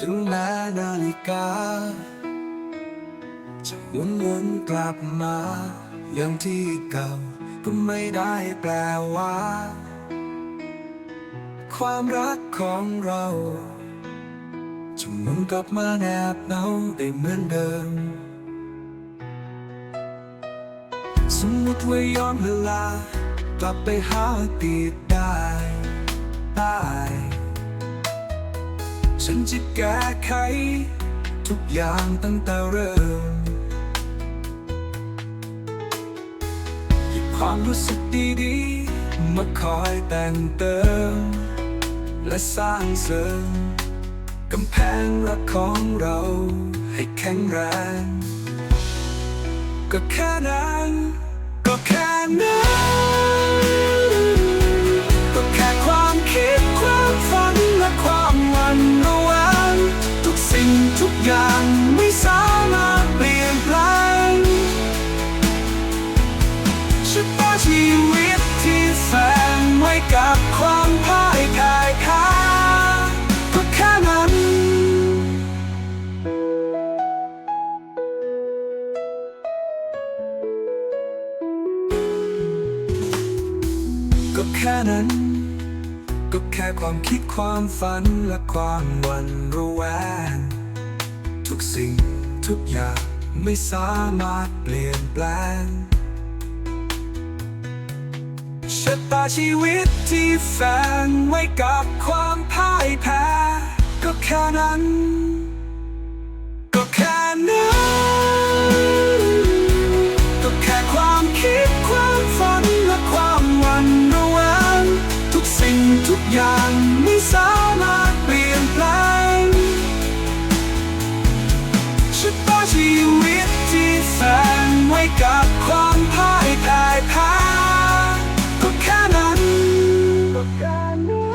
ถึงแม้นาฬิกา จะหมุนวนกลับมาอย่างที่เก่าก็ไม่ได้แปลว่า ความรักของเราจะหมุนกลับมาแนบเนาได้เหมือนเดิม สมมติว่าย้อนเวลากลับไปหาอดีตได้ได้ ฉันจะแก้ไข ทุกอย่างตั้งแต่เริ่มหยิบความรู้สึกดีๆ มาคอยแต่งเติม และสร้างเสริมกำแพงรักของเราให้แข็งแรง ก็แค่นั้น ก็แค่นั้น ก็แค่ความคิดความฝันและความหวันระแวง ทุกสิ่งทุกอย่างไม่สามารถเปลี่ยนแปลงชะตาชีวิตที่แฝงไว้กับความพ่ายแพ้ ก็แค่นั้น อย่างไม่สามารถเปลี่ยนแปลงชะตาชีวิตที่แฝงไว้กับความพ่ายแพ้แพ้ก็แค่นั้นก็แค่นั้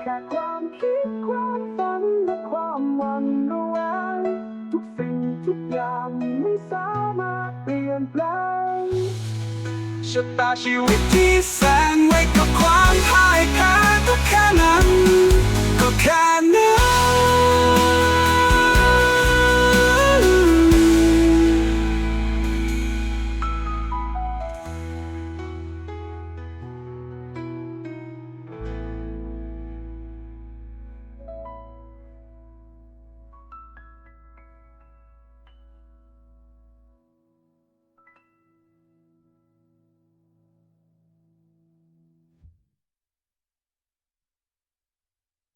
แค่ความคิดความฝันและความหวังระแวงทุกสิ่งทุกอย่างไม่สามารถเปลี่ยนแปลง ชะตาชีวิตที่แสงไว้กับความพ่ายแพ้ก็แค่นั้น ก็แค่นั้น